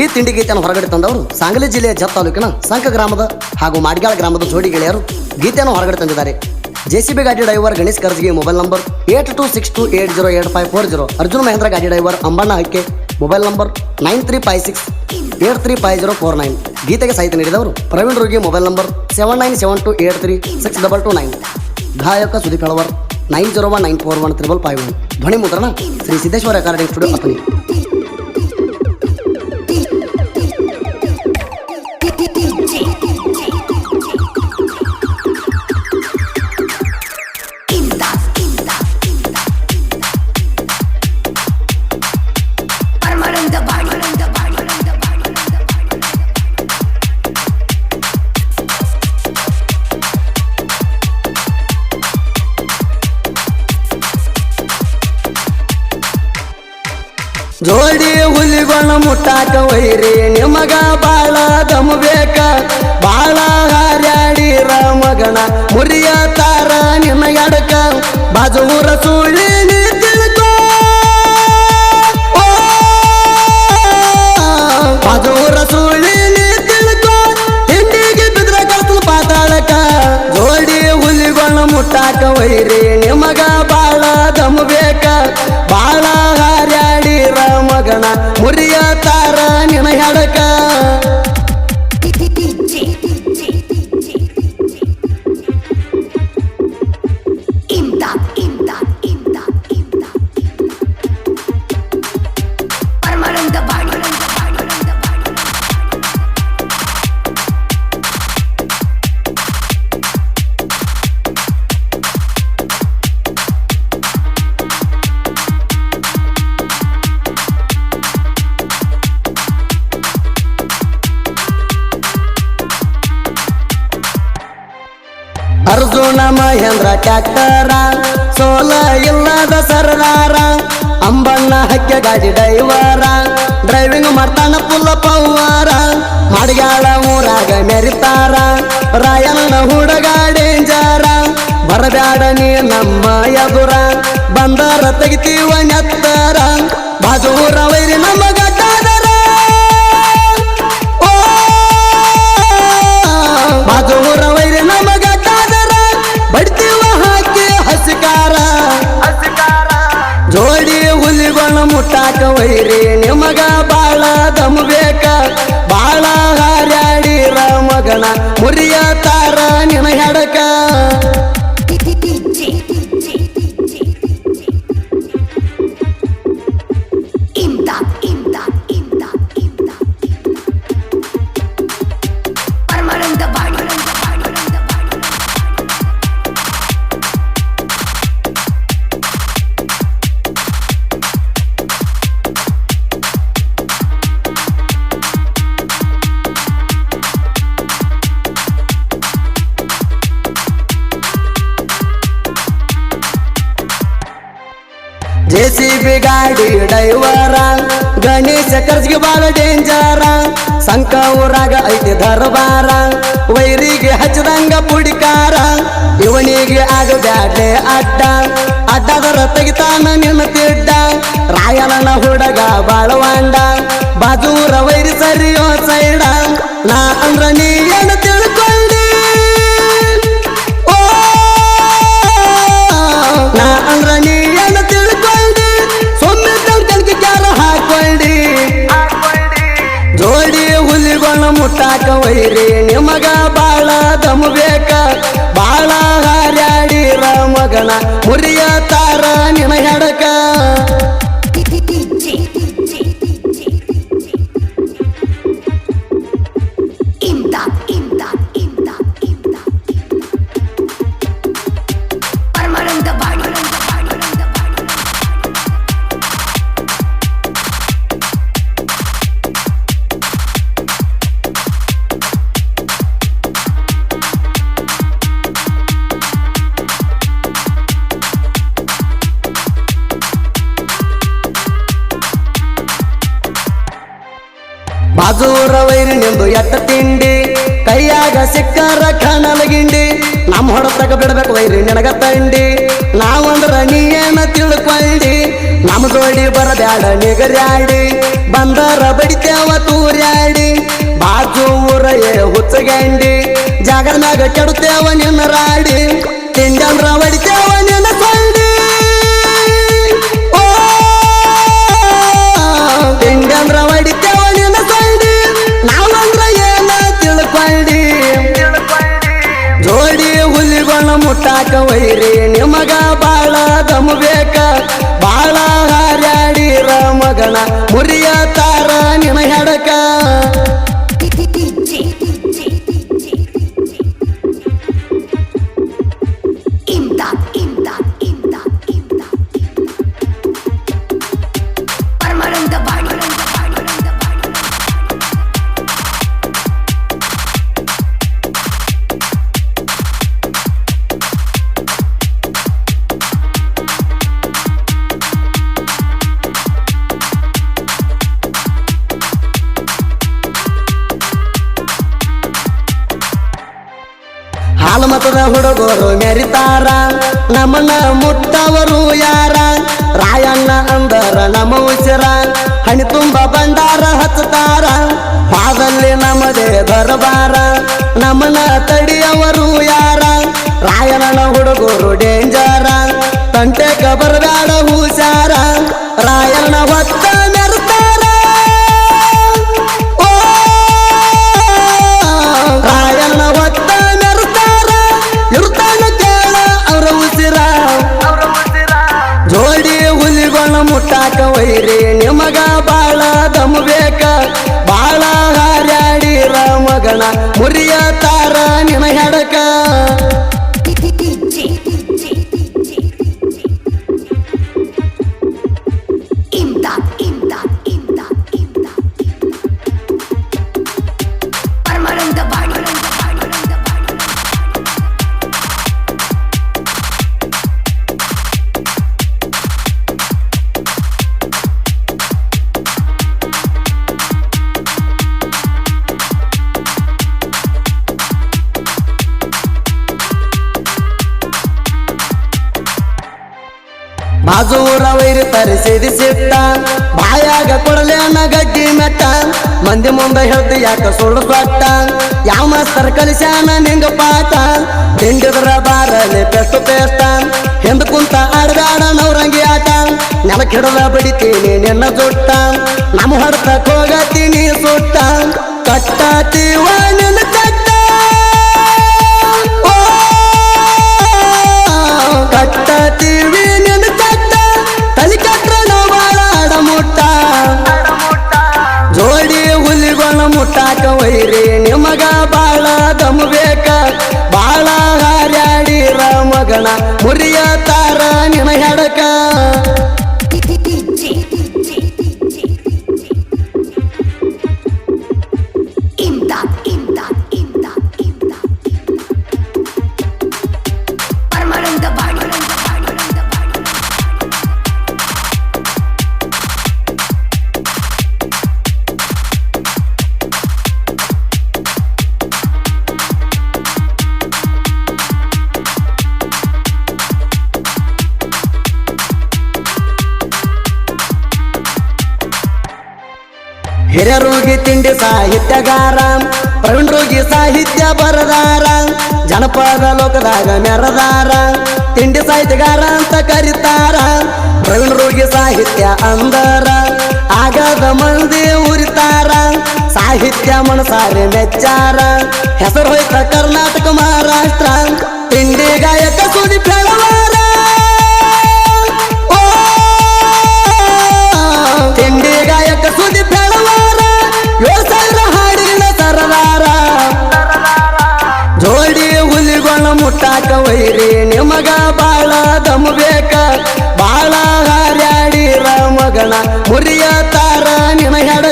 ಈ ತಿಂಡಿ ಗೀತೆಯನ್ನು ಹೊರಗಡೆ ತಂದವರು ಸಾಂಗಲಿ ಜಿಲ್ಲೆಯ ಜತ್ ತಾಲೂಕಿನ ಸಂಕ ಗ್ರಾಮದ ಹಾಗೂ ಮಾಡಿಗಾಳ ಗ್ರಾಮದ ಜೋಡಿ ಗೆಳೆಯರು ಗೀತೆಯನ್ನು ಹೊರಗಡೆ ತಂದಿದ್ದಾರೆ. ಜೆಸಿಬಿ ಗಾಡಿ driver Ganesh ಖರ್ಜಿಗೆ mobile number eight two six two eight zero eight five four zero, Arjun Mahendra ಗಾಡಿ driver Ambanna ಹಕ್ಕೆ mobile number nine three five six eight three five zero four nine. ಗೀತೆಗೆ ಸಹಿತ ನೀಡಿದವರು ಪ್ರವೀಣ್ ರೋಗಿ mobile number seven nine seven two eight three six double two nine. ಗಾಯಕ Sudeep Kalavar nine zero one nine four one triple five one. ಧ್ವನಿ ಮುದ್ರಣ Shri Siddeshwara recording studio ಅಪನಿ ಜೋಡಿ ಹುಲಿಗಳ ಮುಟ್ಟಾಕ ವೈರಿ, ನಿಮಗ ಬಾಳ ದಮ್ ಬೇಕ. ಬಾಳ ಹಾರ್ಯಾಡಿರ ಮಗನ ಮುರಿಯ ತಾರ ನಿನ್ನ ಎಡಕ ಊರ ಸುಳ್ಳಿ ನೀ ಮುರಿಯ ತಾರ ನಿನ ಹೆಡಕ ಅರ್ಜುನ ಮಹೇಂದ್ರ ಟ್ಯಾಕ್ಟರ. ಸೋಲ ಇಲ್ಲದ ಸರ್ದಾರ, ಅಂಬಣ್ಣ ಹಕ್ಕೆ ಗಾಡಿ ಡೈವರ ಡ್ರೈವಿಂಗ್ ಮಾಡ್ತಾನ ಪುಲ್ಲ ಪವಾರ, ಮಾಡ್ಯಾಳ ಊರಾಗ ಮೆರಿತಾರ. ರಾಯಣ್ಣ ಹುಡುಗ ಡೇಂಜರ, ಬರಬ್ಯಾಡ ನೀ ನಮ್ಮ ಎದುರ. ಬಂದಾರ ತೆಗಿತೀವ ನೆತ್ತರ. ಬಾಜೂರ ವೈರಿ ನಮ್ಮ ಜೋಡಿ ಹುಲಿಗಳ ಮುಟ್ಟಾಕ ವೈರಿ. ನಿಮಗ ಬಾಳ ದಮ್ ಬೇಕ. ಬಾಳ ಹಾರ್ಯಾಡಿರ ಮಗನ. ಮುರಿಯ ತಾರ ನಿನ ಹೆಡಕ. ಜೆಸಿಬಿ ಗಾಡಿ ಡೈವರ ಗಣೇಶ ಕರ್ಜಿಗೆ ಬಾಳ ಡೇಂಜರ. ಸಂಕ ಊರಾಗ ಐತೆ ದರ್ಬಾರ, ವೈರಿಗೆ ಹಚ್ಚದಂಗ ಪುಡಿಕಾರ. ಇವನಿಗೆ ಆಗ ಬ್ಯಾಟೆ ಅಡ್ಡ, ಅಡ್ಡದರ ತೆಗಿತಾನ ನಿನ್ನ ತಿಡ್ಡ. ರಾಯಲನ ಹುಡುಗ ಬಾಳವಾಂಡ ಬಾಜೂರ ವೈರಿ ಸರಿಯೋ ಸೈಡ. ನಾ ಅಂದ್ರ ನೀ ಮುಟ್ಟಾಕ ವೈರಿ ನಿಮಗ ಬಾಳ ದಮ್ ಬೇಕ. ಬಾಳ ಹಾರ್ಯಾಡಿರ ಮಗನ. ಮುರಿಯ ತಾರ ನಿನ ಹೆಡಕ ವೈರಿ ನಿಂದು ಎಟ್ಟ ತಿಂಡಿ. ಕೈಯಾಗ ಸಿಕ್ಕಾರ ಕಣಲಗಿಂಡಿ ನಮ್ಮ ಹೊಡತಕ ಬಿಡ್ಬೇಕು ವೈರಿ ನಿನಗ ತಂಡಿ. ನಾವಂದ್ರ ನೀ ಏನ ತಿಳ್ಕೊಂಡಿ. ನಮ್ಮ ಜೋಡಿ ಬರಬ್ಯಾಡ ನಿಗರ್ಯಾಡಿ. ಬಂದರ ಬಡಿತೇವ ತೂರ್ಯಾಡಿ. ಬಾಜು ಏ ಹುಚ್ಚಗಂಡಿ. ಜಾಗರ್ನಾಗ ಕೆಡುತ್ತೇವ ನಿನ್ನ ರಾಡಿ ತಿಂಡಂದ್ರ ಬಡಿತೇವ ಮುಟ್ಟಾಕ ವೈರಿ ನಿಮಗ ಬಾಳ ದಮ್ ಬೇಕ. ಬಾಳ ಹಾರ್ಯಾಡಿರ ಮಗನ. ಮುರಿಯ ತಾರ ನಿನ ಹೆಡಕ ಮತದ ಹುಡುಗರು ಮೆರಿತಾರ. ನಮ್ಮನ್ನ ಮುಟ್ಟವರು ಯಾರ? ರಾಯಣ್ಣ ಅಂದರ ನಮ್ಮ ಉಸಿರ. ಹಣಿ ತುಂಬ ಬಂಡಾರ ಹಚ್ಚತಾರ ವೈರಿ ತರಿಸಿದಿ ಸಿಟ್ಟ. ಬಾಯಾಗ ಅನ್ನ ಗಡ್ಡಿ ಮೆಟ್ಟ. ಮಂದಿ ಮುಂದೆ ಹೇಳ್ತಿ ಯಾಕ ಸುಳ್ಳು ಸೊಟ್ಟ ಯಾವ ಮಾಸ್ತರ್ ಕಲಿಸ್ಯಾನ ನಿಂಗ ಪಾಠ. ತಿಂಡಿದ್ರ ಬಾರಲೆ ಪೆಟ್ಟು ಪೇರ್ತ. ಹೆಂದು ಕುಂತ ಆಡ್ಬ್ಯಾಡ ನವರಂಗಿ ಆಟ. ನೆಲಕ್ ಹಿಡದ ಬಡಿತೀನಿ ನಿನ್ನ ಜುಟ್ಟ. ನಮ್ಮ ಹೋಗತಿ ನೀ ಸುಟ್ಟ. ಕಟ್ಟಾತಿ ನಿನ್ನ ದಮ್ ಬೇಕ? ಬಾಳ ಹಾರ್ಯಾಡಿ ರಾಮಗಣ ಮುರಿಯ ಹಿರಿಯರೋಗಿ ತಿಂಡಿ ಸಾಹಿತ್ಯಗಾರ, ಪ್ರವೀಣ್ ರೋಗಿ ಸಾಹಿತ್ಯ ಬರದಾರ, ಜನಪದ ಲೋಕದಾಗ ಮೆರದಾರ ತಿಂಡಿ ಸಾಹಿತ್ಯಗಾರ ಅಂತ ಕರೀತಾರ, ಪ್ರವೀಣ್ ರೋಗಿ ಸಾಹಿತ್ಯ ಅಂದರ, ಆಗದ ಮಂದಿ ಉರಿತಾರ, ಸಾಹಿತ್ಯ ಮನಸಾರೆ ಮೆಚ್ಚಾರ, ಹೆಸರು ಹೋಯ್ತ ಕರ್ನಾಟಕ ಮಹಾರಾಷ್ಟ್ರ, ತಿಂಡಿ ಗಾಯಕ ಸುದಿ ಬೆಳವಾರ ಮುಟ್ಟಾಕ ವೈರಿ. ನಿಮಗ ಬಾಳ ದಮ್ ಬೇಕ. ಬಾಳ ಹಾರ್ಯಾಡಿರ ಮಗನ. ಮುರಿಯ ತಾರ ನಿನ ಹೆಡ